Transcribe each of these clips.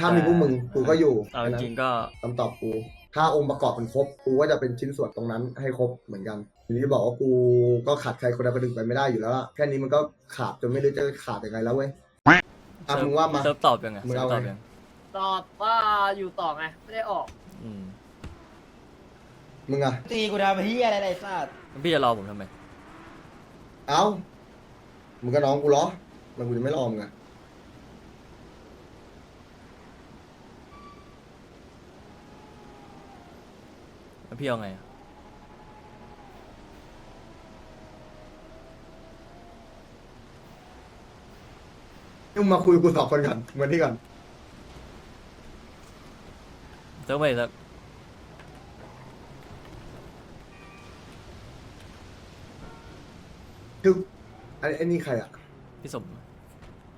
ถ้ามีพวกมึงกูก็อยู่เอาจริงๆก็ คำตอบกู ถ้าองค์ประกอบมันครบ กูก็จะเป็นชิ้นส่วนตรงนั้นให้ครบเหมือนกันทีนี้บอกว่ากูก็ขาดใครคนใดคนหนึ่งไปไม่ได้อยู่แล้วล่ะ แค่นี้มันก็ขาดจนไม่รู้จะขาดยังไงแล้วเว้ยอะมึงว่ามา เซิร์ฟตอบยังไงมึงเซิร์เอาฟตอบไง ยังตอบว่าอยู่ต่อไง ไม่ได้ออก อืมมึงอะ ตีกูทำเฮียอะไรไอ้สัสแล้วพี่จะรอผมทำไม เอ้า มึงก็น้องกูเหรอ มันกูจะไม่รอมึงอะ แล้วพี่เอาไงอะมึงมาคุยกับกูสองคนก่อนมาที่ก่อนเซิร์ฟไปเซิร์ฟคือไอ้ไอ้นี่ใครอะ พี่สม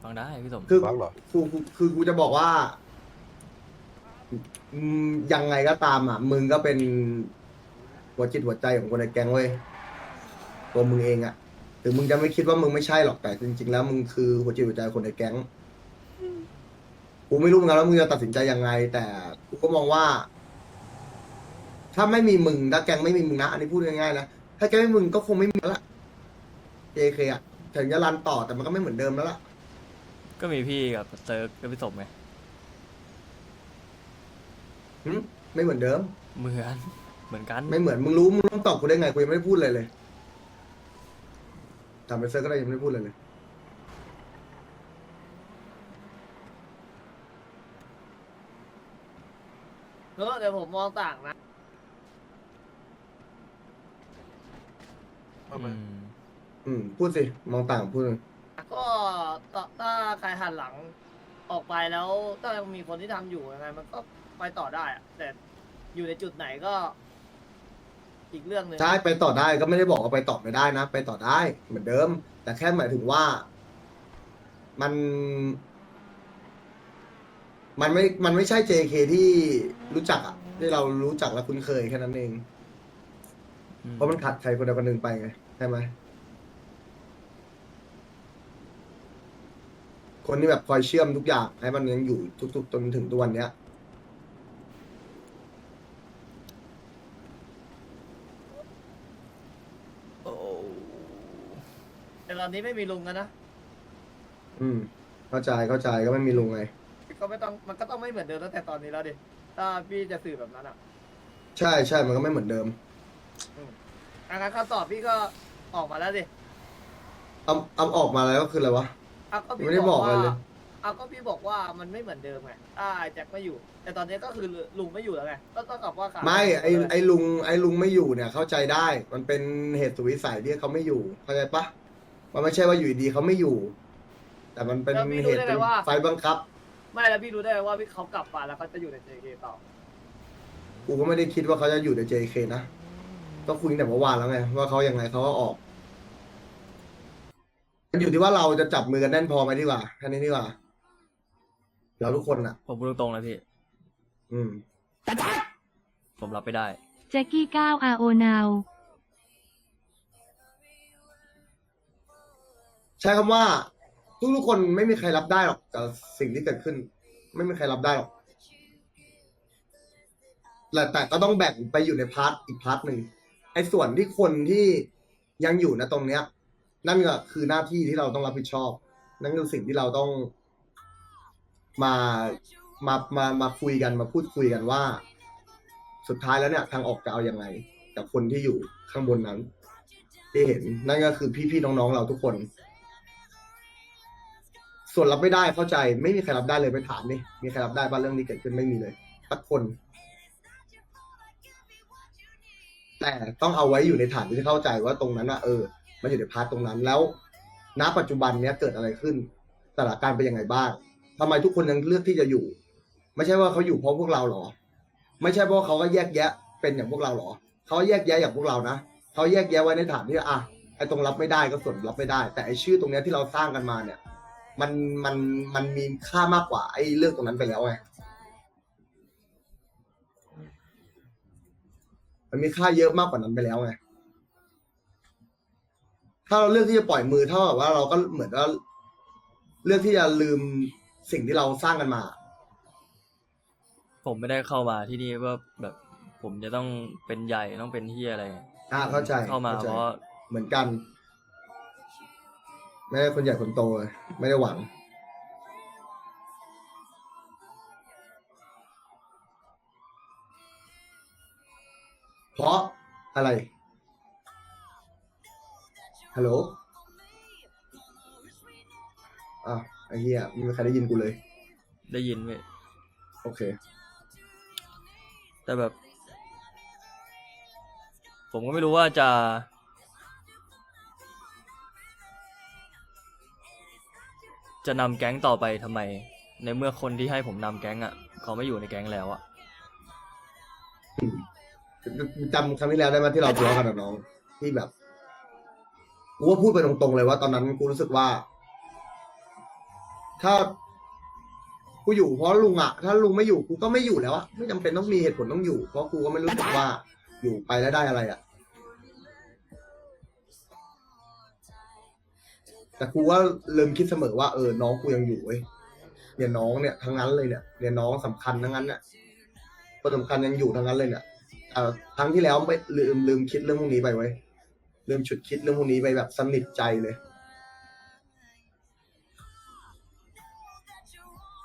ฟังได้พี่สมคือ ฟังเหรอ คือคือคือกูจะบอกว่า อืมยังไงก็ตามอะ มึงก็เป็นหัวจิตหัวใจของคนในแก๊งเว้ยตัวมึงเองอะถึงมึงจะไม่คิดว่ามึงไม่ใช่หรอกแต่จริง ๆ แล้วมึงคือหัวจิตหัวใจคนในแก๊งกูไม่รู้เหมือนกันว่ามึงจะตัดสินใจยังไง แต่กูก็มองว่า ถ้าไม่มีมึงถ้าแก๊งไม่มีมึงนะอันนี้พูดง่ายๆนะถ้าแก๊งไม่มีมึงก็คงไม่มีแล้วล่ะ JK อะถึงจะรันต่อแต่มันก็ไม่เหมือนเดิมแล้วล่ะก็มีพี่กับเซิร์ฟกับพี่สมไง หึไม่เหมือนเดิม เหมือนเหมือนกันไม่เหมือนมึงรู้มึงต้องตอบกูได้ไงกูยังไม่ได้พูดเลยเลยถามไปเซอร์ก็ได้ยังไม่ได้พูดเลยเลยเออเดี๋ยวผมมองต่างนะว่าไหมอืมอืมพูดสิ มองต่างพูดเลยก็ต่อถ้าใครหันหลัง ออกไปแล้วถ้ายังมีคนที่ทำอยู่ยังไงมันก็ไปต่อได้อะแต่อยู่ในจุดไหนก็ อีกเรื่องหนึ่ง ใช่ไปต่อได้ก็ไม่ได้บอกว่าไปต่อไม่ได้นะ ไปต่อได้เหมือนเดิม แต่แค่หมายถึงว่า มัน มันไม่ มันไม่ใช่ JK ที่รู้จักอะที่เรารู้จักและคุ้นเคยแค่นั้นเองอืมเพราะมันขาดใครคนใดคนหนึ่งไปไงใช่ไหม คนที่แบบคอยเชื่อมทุกอย่าง ให้มันยังอยู่ทุกๆจนถึงตัวนเนี้ย โอ้แต่ตอนนี้ไม่มีลุงกันนะอืม เข้าใจเข้าใจก็ไม่มีลุงไง ก็ไม่ต้องมันก็ต้องไม่เหมือนเดิมตั้งแต่ตอนนี้แล้วดิถ้าพี่จะสื่อแบบนั้นอะใช่ใช่มันก็ไม่เหมือนเดิมอาการคำตอบพี่ก็ออกมาแล้วดิเอาเอาออกมาแล้วก็คืออะไรวะ อะก็พี่ไม่ได้บอกอะไรเลยอะก็พี่บอกว่ามันไม่เหมือนเดิมไงถ้าแจ็คไม่อยู่ แต่ตอนนี้ก็คือลุงไม่อยู่แล้วไงก็ต้องกลับว่าขาดไม่ไอไอลุงไอลุงไม่อยู่เนี่ยเข้าใจได้ มันเป็นเหตุสุดวิสัยที่เขาไม่อยู่เข้าใจปะมันไม่ใช่ว่าอยู่ดีๆเขาไม่อยู่ แต่มันเป็นเหตุเป็นไฟบังคับ ไม่แล้วพี่รู้ได้ไงว่าพี่เขากลับมาแล้วเขาจะอยู่ใน JK ต่อกูก็ไม่ได้คิดว่าเขาจะอยู่ใน JK นะก็คุยตั้งแต่เมื่อวานแล้วไงว่าเขายังไงเขาก็ออก มันอยู่ที่ว่าเราจะจับมือกันแน่นพอไหมดีกว่าแค่นี้ดีกว่าเราทุกคนอะ ผมพูดตรงๆเลยพี่ อืม ผมรับไม่ได้ แจ็กกี้9 RO now ใช้คำว่า ทุกทุกๆคนไม่มีใครรับได้หรอกกับสิ่งที่เกิดขึ้น ไม่มีใครรับได้หรอกแต่แต่ก็ต้องแบ่งไปอยู่ในพาร์ทอีกพาร์ทหนึ่งไอ้ส่วนที่คนที่ยังอยู่นะตรงเนี้ย นั่นก็คือหน้าที่ที่เราต้องรับผิดชอบ นั่นคือสิ่งที่เราต้องมามามามาคุยกันมาพูดคุยกันว่า สุดท้ายแล้วเนี่ยทางออกจะเอาอยังไง กับคนที่อยู่ข้างบนนั้น ที่เห็นนั่นก็คือพี่ๆน้องๆเราทุกคน ส่วนรับไม่ได้เข้าใจ ไม่มีใครรับได้เลยไปถามนี่มีใครรับได้บ้างเรื่องนี้เกิดขึ้นไม่มีเลยสักคน แต่ต้องเอาไว้อยู่ในฐานที่เข้าใจว่าตรงนั้นอะเออ มันอยู่ในพาร์ทตรงนั้นแล้ว ณปัจจุบันเนี้ยเกิดอะไรขึ้นสถานการณ์เป็นยังไงบ้างทำไมทุกคนยังเลือกที่จะอยู่ ไม่ใช่ว่าเขาอยู่เพราะพวกเราหรอ ไม่ใช่เพราะเขาก็แยกแยะ เป็นอย่างพวกเราหรอ เขาแยกแยะอย่างพวกเรานะเขาแยกแยะไว้ในฐานที่อะไอ้ตรงรับไม่ได้ก็ส่วนรับไม่ได้ แต่ไอ้ชื่อตรงเนี้ยที่เราสร้างกันมาเนี่ย มันมันมันมีค่ามากกว่าไอ้เรื่องตรงนั้นไปแล้วไงมันมีค่าเยอะมากกว่านั้นไปแล้วไง ถ้าเราเลือกที่จะปล่อยมือเท่ากับว่าเราก็เหมือนว่าเลือกที่จะลืมสิ่งที่เราสร้างกันมา ผมไม่ได้เข้ามาที่นี่ว่าแบบ ผมจะต้องเป็นใหญ่ต้องเป็นเฮียอะไรอ่าเข้าใจเข้ามาใจเพราะเหมือนกัน ไม่ได้คนใหญ่คนโตเลยไม่ได้หวังเพราะอะไร ฮัลโหล อะไอ้เหี้ยไม่มีใครได้ยินกูเลย ได้ยินเว้ยโอเค แต่แบบ ผมก็ไม่รู้ว่าจะ จะนำแก๊งต่อไปทำไม ในเมื่อคนที่ให้ผมนำแก๊งอะ เขาไม่อยู่ในแก๊งแล้วอะ จำครั้งที่แล้วได้ไหมที่เราทะเลาะกันกับน้อง ที่แบบ กูว่าพูดไปตรงๆเลยว่าตอนนั้นกูรู้สึกว่า ถ้ากูอยู่เพราะลุงอะถ้าลุงไม่อยู่กูก็ไม่อยู่แล้วอะไม่จำเป็นต้องมีเหตุผลต้องอยู่ เพราะกูก็ไม่รู้สึกว่าอยู่ไปแล้วได้อะไรอะแต่กูว่าเริ่มคิดเสมอว่าเออน้องกูยังอยู่เว้ยเนี่ยน้องเนี่ยทั้งนั้นเลยเนี่ยเนี่ยน้องสำคัญทั้งนั้นเนี่ยคนสำคัญยังอยู่ทั้งนั้นเลยเนี่ยเอ่อครั้งที่แล้วไม่ลืมลืมคิดเรื่องพวกนี้ไปไว้ ยลืมฉุดคิดเรื่องพวกนี้ไปแบบสนิทใจเลย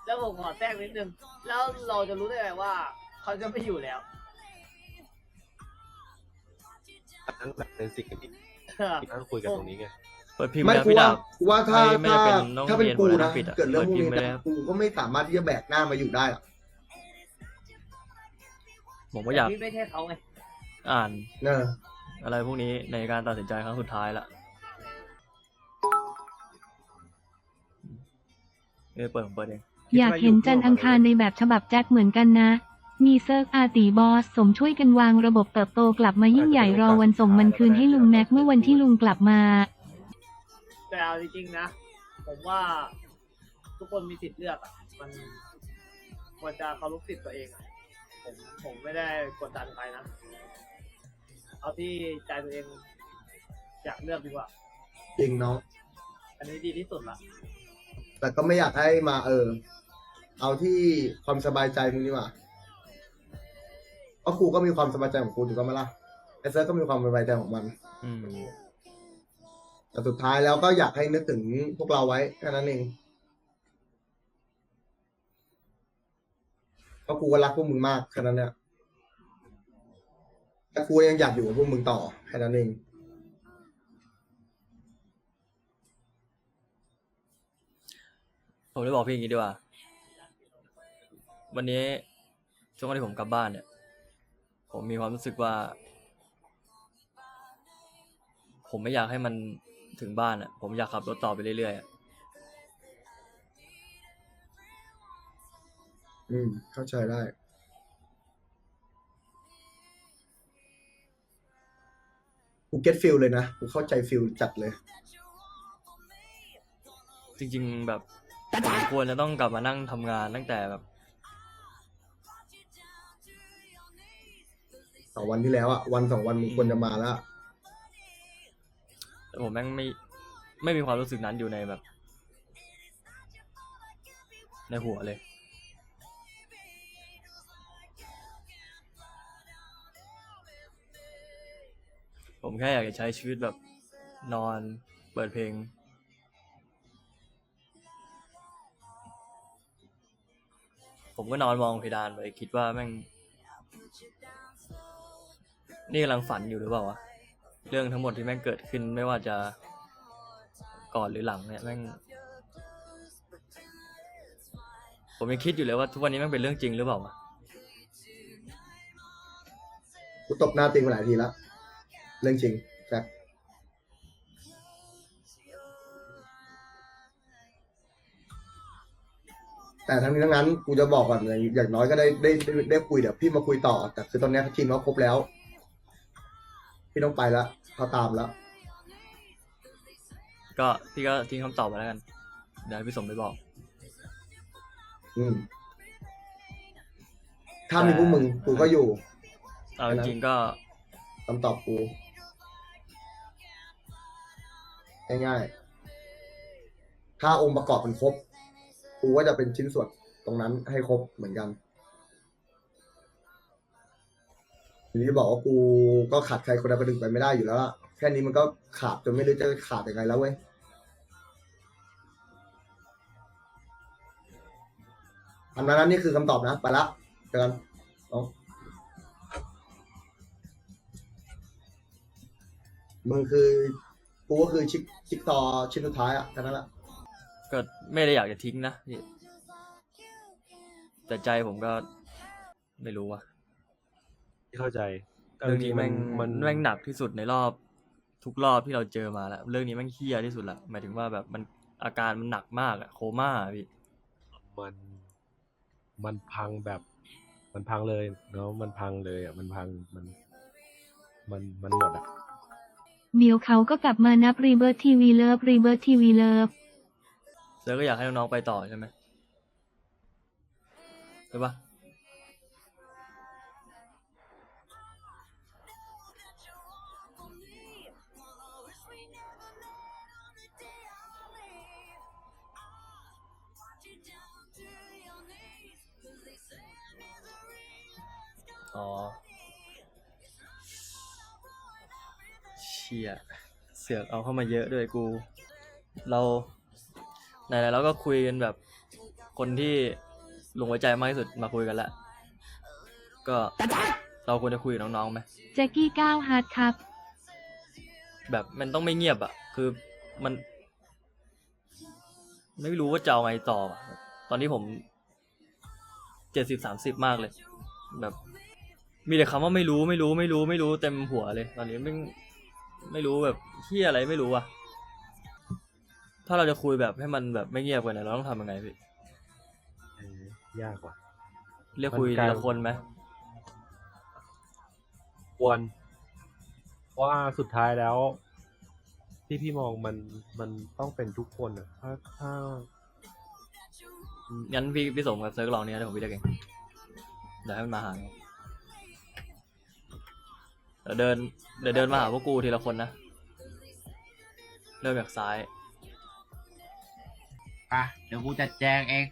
แล้วผมขอแทรกนิดนึง แล้วเราจะรู้ได้ไงว่า เขาจะไม่อยู่แล้วนั่งแบบเป็นสิ่งที่ที่นั่งคุยกันตรงนี้ไง เปิดพิมพ์ไม่แล้วกูพี่ว่าดาบ กูว่าถ้าไม่ไม่ถ้าจำเป็นต้องถ้าเป็นเรียนกูบทนะปิดอะเกิดเรื่องพวกนี้เปิดพิมพ์ไม่ได้นะกูก็ไม่สามารถที่จะแบกหน้ามาอยู่ได้หรอกผมก็อยากแต่พี่ไม่ใช่เขาไงอ่าน เนอะ อะไรพวกนี้ในการตัดสินใจครั้งสุดท้ายละเออเปิดผมเปิดเองอยากเห็นจันทร์อังคารในแบบฉบับแจ็คเหมือนกันนะ มีเซิร์ฟอาตีบอส สมช่วยกันวางระบบเติบโตกลับมายิ่งใหญ่รอวันส่งมันคืนให้ลุงแม็กเมื่อวันที่ลุงกลับมา แต่เอาจริงๆนะ ผมว่าทุกคนมีสิทธิ์เลือกอะมันควรจะเคารพสิทธิ์ตัวเองอะผมผมไม่ได้กดดันใครนะ เอาที่ใจตัวเองอยากเลือกดีกว่า จริงน้องอันนี้ดีที่สุดละแต่ก็ไม่อยากให้มาเออ เอาที่ความสบายใจมึงดีกว่าเพราะกูก็มีความสบายใจของกูถูกต้องไหมล่ะไอเซิร์ฟก็มีความสบายใจของมัน อืมแต่สุดท้ายแล้วก็อยากให้นึกถึงพวกเราไว้แค่นั้นเองเพราะกูก็รักพวกมึงมากแค่นั้นเนี่ย แต่กูยังอยากอยู่กับพวกมึงต่อแค่นั้นเองผมจะบอกพี่อย่างนี้ดีกว่า วันนี้ช่วงที่ผมกลับบ้านเนี่ย ผมมีความรู้สึกว่า ผมไม่อยากให้มันถึงบ้านอะ ผมอยากขับรถต่อไปเรื่อยๆอะอืม เข้าใจได้ กูเก็ตฟิลเลยนะ กูเข้าใจฟิลจัดเลย จริง ๆ แบบผมควรจะต้องกลับมานั่งทำงานตั้งแต่แบบ สองวันที่แล้วอะวันสองวันมึงควรจะมาแล้วแต่ผมแม่งไม่ไม่มีความรู้สึกนั้นอยู่ในแบบ ในหัวเลย ผมแค่อยากจะใช้ชีวิตแบบนอนเปิดเพลง ผมก็นอนมองเพดานไปคิดว่าแม่ง นี่กำลังฝันอยู่หรือเปล่าวะ เรื่องทั้งหมดที่แม่งเกิดขึ้นไม่ว่าจะก่อนหรือหลังเนี่ยแม่ง ผมยังคิดอยู่เลยว่าทุกวันนี้แม่งเป็นเรื่องจริงหรือเปล่าวะ กูตบหน้าติงมาหลายทีแล้ว เรื่องจริงแจ็คแต่ทั้งนี้ทั้งนั้นกูจะบอกก่อนเลยอย่างน้อยก็ได้ได้ได้ได้คุยเดี๋ยวพี่มาคุยต่อ แต่คือตอนนี้ทีมเราครบแล้ว พี่ต้องไปแล้วเขาตามแล้วก็พี่ก็ทิ้งคำตอบมาแล้วกัน เดี๋ยวให้พี่สมไปบอก อืมถ้ามีพวกมึงกูก็อยู่ เอาจริงๆก็ คำตอบกู ง่ายๆ ถ้าองค์ประกอบมันครบกูก็จะเป็นชิ้นส่วนตรงนั้นให้ครบเหมือนกันทีนี้บอกว่ากูก็ขาดใครคนใดคนหนึ่งไปไม่ได้อยู่แล้วล่ะแค่นี้มันก็ขาดจนไม่รู้จะขาดยังไงแล้วเว้ยอันนั้นนี่คือคำตอบนะ ไปละเจอกันน้องมึงคือ กูก็คือชิคชิคตอชิ้นสุดท้ายอะแค่นั้นแหละก็ไม่ได้อยากจะทิ้งนะพี่แต่ใจผมก็ไม่รู้ว่ะที่เข้าใจเรื่องนี้แม่งมันแม่งหนักที่สุดในรอบ ทุกรอบที่เราเจอมาแล้ว เรื่องนี้แม่งเฮี้ยที่สุดละหมายถึงว่าแบบมันอาการมันหนักมากอะโคม่าอะพี่มันมันพังแบบ มันพังเลยเนาะมันพังเลยอะมันพังมัน มันมันหมดอะ เดี๋ยวเขาก็กลับมานับรีเบิร์ทีวีเลิฟรีเบิร์ทีวีเลิฟเซิร์ฟก็อยากให้น้องๆไปต่อใช่ไหมใช่ปะอ๋อ เชี่ยเสือกเอาเข้ามาเยอะด้วยกู เราไหนๆเราก็คุยกันแบบ คนที่ลงไว้ใจมากที่สุดมาคุยกันแล้วก็เราควรจะคุยกับน้องๆไหมแจ็กกี้ก้าวฮาร์ดครับ แบบมันต้องไม่เงียบอะคือมัน ไม่รู้ว่าจะเอาไงต่ออะตอนนี้ผมเจ็ดสิบสามสิบมากเลย แบบ มีแต่คำว่าไม่รู้ไม่รู้ไม่รู้ไม่รู้เต็มหัวเลย ตอนนี้ไม่ ไม่รู้แบบเฮียอะไรไม่รู้อะถ้าเราจะคุยแบบให้มันแบบไม่เงียบกันเนี่ยเราต้องทำยังไงพี่เออยากว่ะเรียกคุยมันกลาทียละคนไหมควรเพราะว่าสุดท้ายแล้ว ที่พี่มองมันมันต้องเป็นทุกคนอะถ้าถ้างั้นพี่พี่สมกับเซิร์ฟลองเนี้ยเดี๋ยวผมพี่เรียกเองเดี๋ยวให้มันมาหาไง เดี๋ยวเดินเดี๋ยวเดินมาหาพวกกูทีละคนนะเริ่มจากซ้ายอะเดี๋ยวกูจัดแจงเอง